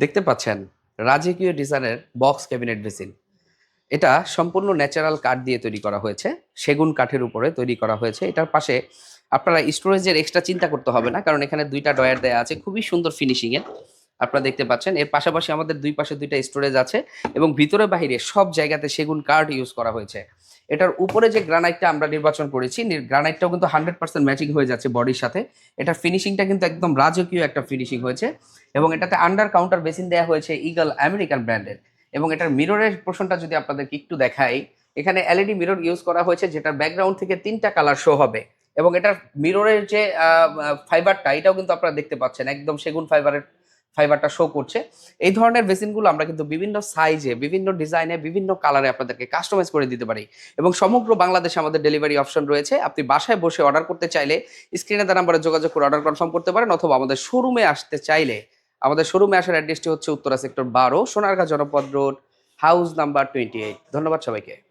দেখতে পাচ্ছেন রাজকীয় ডিজাইনের বক্স ক্যাবিনেট বেসিন এটা সম্পূর্ণ ন্যাচারাল কাঠ দিয়ে তৈরি করা হয়েছে, সেগুন কাঠের উপরে তৈরি করা হয়েছে। এটার পাশে আপনারা স্টোরেজের এক্সট্রা চিন্তা করতে হবে না, কারণ এখানে দুইটা ডয়ার দেয়া আছে, খুবই সুন্দর ফিনিশিংয়ের আপনারা দেখতে পাচ্ছেন। এর পাশাপাশি আমাদের দুই পাশে দুইটা স্টোরেজ আছে এবং ভিতরে বাহিরে সব জায়গাতে সেগুন কাঠ ইউজ করা হয়েছে। এটার উপরে যে গ্রানাইটটা আমরা নির্বাচন করেছি গ্রানাইটটাও কিন্তু হান্ড্রেড পার্সেন্ট ম্যাচিং হয়ে যাচ্ছে বডির সাথে। এটার ফিনিশিংটা কিন্তু একদম রাজকীয় একটা ফিনিশিং হয়েছে এবং এটাতে আন্ডার কাউন্টার বেসিন দেওয়া হয়েছে ইগল আমেরিকান ব্র্যান্ডের এবং এটার মিররের পোর্শনটা যদি আপনাদেরকে একটু দেখাই, এখানে এলইডি মিরর ইউজ করা হয়েছে যেটার ব্যাকগ্রাউন্ড থেকে তিনটা কালার শো হবে এবং এটার মিররের যে ফাইবারটা এটাও কিন্তু আপনারা দেখতে পাচ্ছেন। একদম সেগুন ফাইবারের ফাইবারটা শো করছে। এই ধরনের বেসিনগুলো আমরা কিন্তু বিভিন্ন সাইজে বিভিন্ন ডিজাইনে বিভিন্ন কালারে আপনাদেরকে কাস্টমাইজ করে দিতে পারি। এবং সমগ্র বাংলাদেশে আমাদের ডেলিভারি অপশন রয়েছে। আপনি বাসায় বসে অর্ডার করতে চাইলে স্ক্রিনে তার নাম্বারে যোগাযোগ করে অর্ডার কনফার্ম করতে পারেন অথবা আমাদের শোরুমে আসতে চাইলে। আমাদের শোরুমে আসার অ্যাড্রেসটি হচ্ছে উত্তরা সেক্টর বারো, Sonargaon Janapath road house number twenty eight ধন্যবাদ সবাইকে।